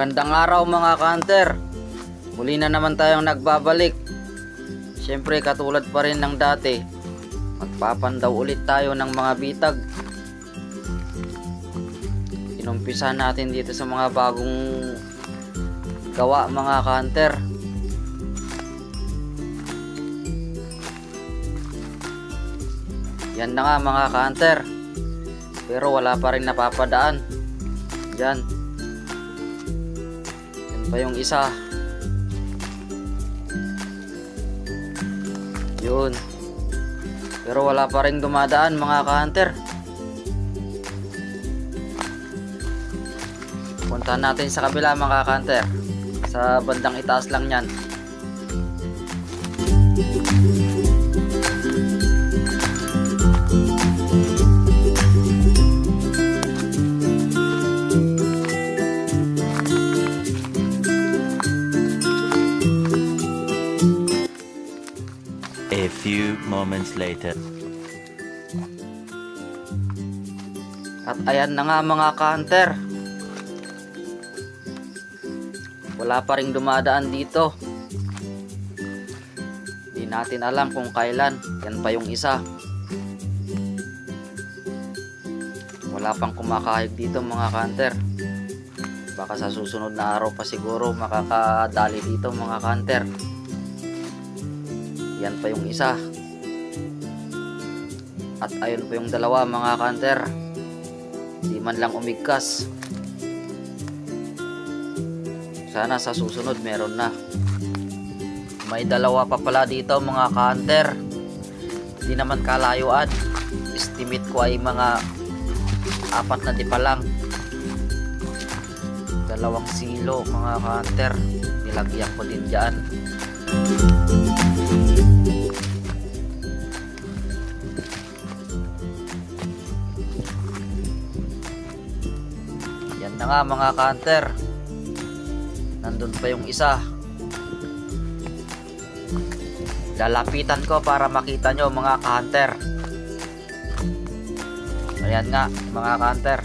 Magandang araw mga kanter. Muli na naman tayong nagbabalik. Siyempre katulad pa rin ng dati. Magpapandaw ulit tayo ng mga bitag. Inumpisa natin dito sa mga bagong gawa mga kanter. Yan na nga mga kanter. Pero wala pa rin napapadaan. Yan pa yung isa. Yun. Pero wala pa rin dumadaan mga ka-hunter. Puntahan natin sa kabila mga ka-hunter. Sa bandang itaas lang yan. A moments later. At ayan na nga mga ka-hunter. Wala pa rin dumadaan dito. Di natin alam kung kailan. Yan pa yung isa. Wala pang kumakahig dito mga ka-hunter. Baka sa susunod na araw pa siguro makakadali dito mga ka-hunter. Yan pa yung isa. At ayun pa yung dalawa mga ka-hunter. Di man lang umigkas. Sana sa susunod meron na. May dalawa pa pala dito mga ka-hunter. Di naman kalayuan. Estimate ko ay mga apat na di pa lang. Dalawang silo mga ka-hunter. Nilagyan ko din dyan. Yan na nga mga ka-hunter. Nandun pa yung isa. Lalapitan ko para makita nyo mga ka-hunter. Ayan nga mga ka-hunter.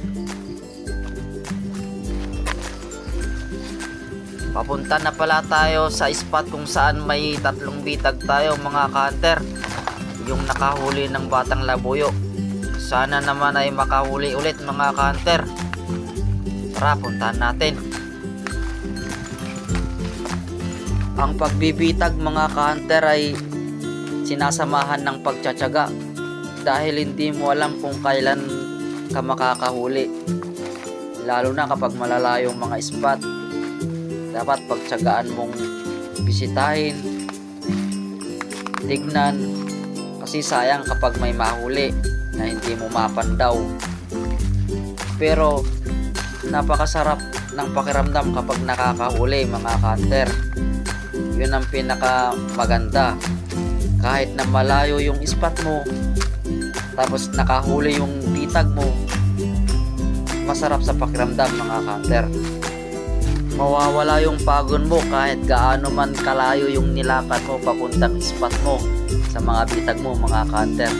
Papunta na pala tayo sa spot kung saan may tatlong bitag tayo mga ka-hunter. Yung nakahuli ng batang labuyo. Sana naman ay makahuli ulit mga ka-hunter. Tara, puntahan natin. Ang pagbibitag mga ka-hunter ay sinasamahan ng pagtsatsaga dahil hindi mo alam kung kailan ka makakahuli. Lalo na kapag malalayong mga spot, dapat pagtsagaan mong bisitahin, tignan, kasi sayang kapag may mahuli na hindi mo mapandaw. Pero napakasarap ng pakiramdam kapag nakakahuli mga hunter. Yun ang pinaka maganda. Kahit na malayo yung spot mo, tapos nakahuli yung bitag mo, masarap sa pakiramdam mga hunter. Mawawala yung pagod mo kahit gaano man kalayo yung nilakad mo papuntang spot mo sa mga bitag mo mga hunter.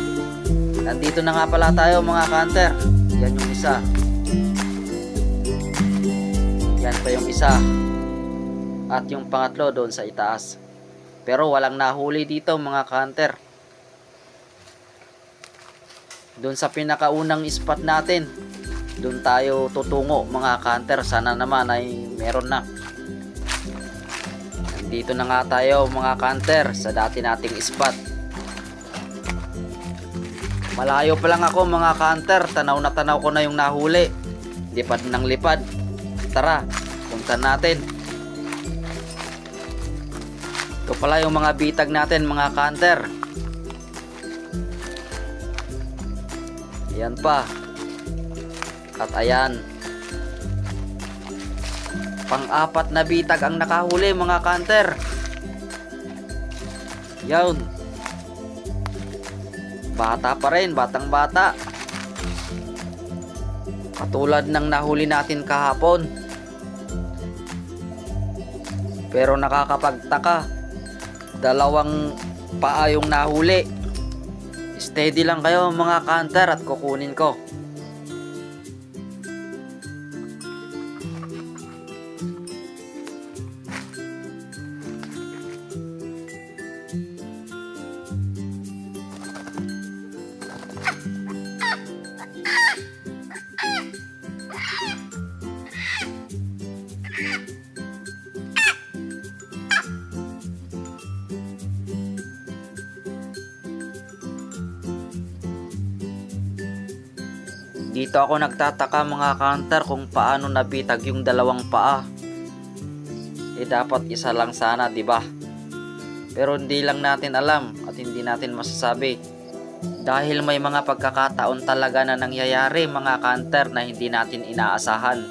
Nandito na nga pala tayo mga hunter. Yan yung isa. Pa yung isa. At yung pangatlo doon sa itaas. Pero walang nahuli dito mga hunter. Doon sa pinakaunang spot natin. Doon tayo tutungo mga hunter. Sana naman ay meron na. Nandito na nga tayo mga hunter sa dati nating spot. Malayo pa lang ako mga hunter. Tanaw na tanaw ko na yung nahuli. Lipad ng lipad. Tara, punta natin. Ito pala yung mga bitag natin mga hunter. Ayan pa. At ayan. Pang-apat na bitag ang nakahuli mga hunter. Yan. Bata pa rin, batang bata. Katulad ng nahuli natin kahapon. Pero nakakapagtaka. Dalawang paa yung nahuli. Steady lang kayo mga kanter at kukunin ko. Dito ako nagtataka mga counter kung paano nabitag yung dalawang paa. Eh dapat isa lang sana, di ba? Pero hindi lang natin alam at hindi natin masasabi. Dahil may mga pagkakataon talaga na nangyayari mga counter na hindi natin inaasahan.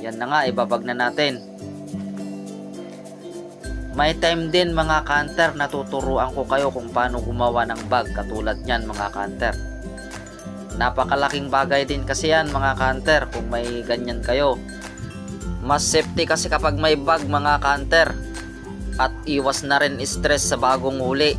Yan na nga, ibabag na natin. May time din mga counter na tuturuan ko kayo kung paano gumawa ng bag katulad niyan mga counter. Napakalaking bagay din kasi yan mga counter kung may ganyan kayo. Mas safety kasi kapag may bag mga counter at iwas na rin stress sa bagong huli.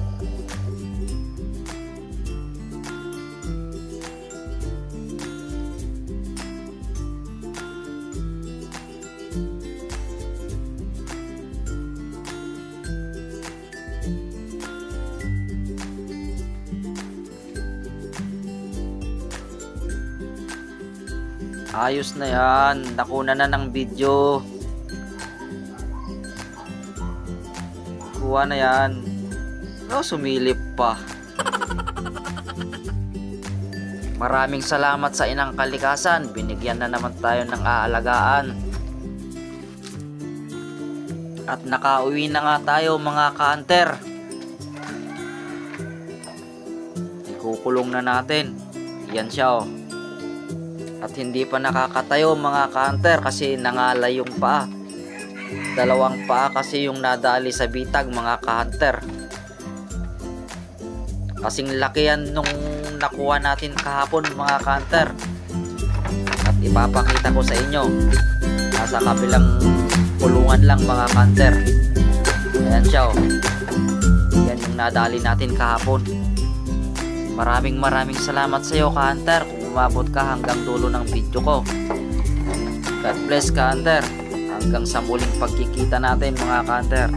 Ayos na yan. Nakuna na ng video. Kuha na yan. Oh, sumilip pa. Maraming salamat sa inang kalikasan. Binigyan na naman tayo ng aalagaan. At nakauwi na nga tayo mga kanter. Ikukulong na natin. Yan siya oh. At hindi pa nakakatayo mga kanter kasi nangalay yung paa. Dalawang paa kasi yung nadali sa bitag mga kanter. Kasing laki yan nung nakuha natin kahapon mga kanter. At ipapakita ko sa inyo. Nasa kabilang kulungan lang mga kanter. Ayan siya oh. Yan yung nadali natin kahapon. Maraming maraming salamat sa iyo ka-hunter kung umabot ka hanggang dulo ng video ko. God bless ka-hunter. Hanggang sa muling pagkikita natin mga ka-hunter.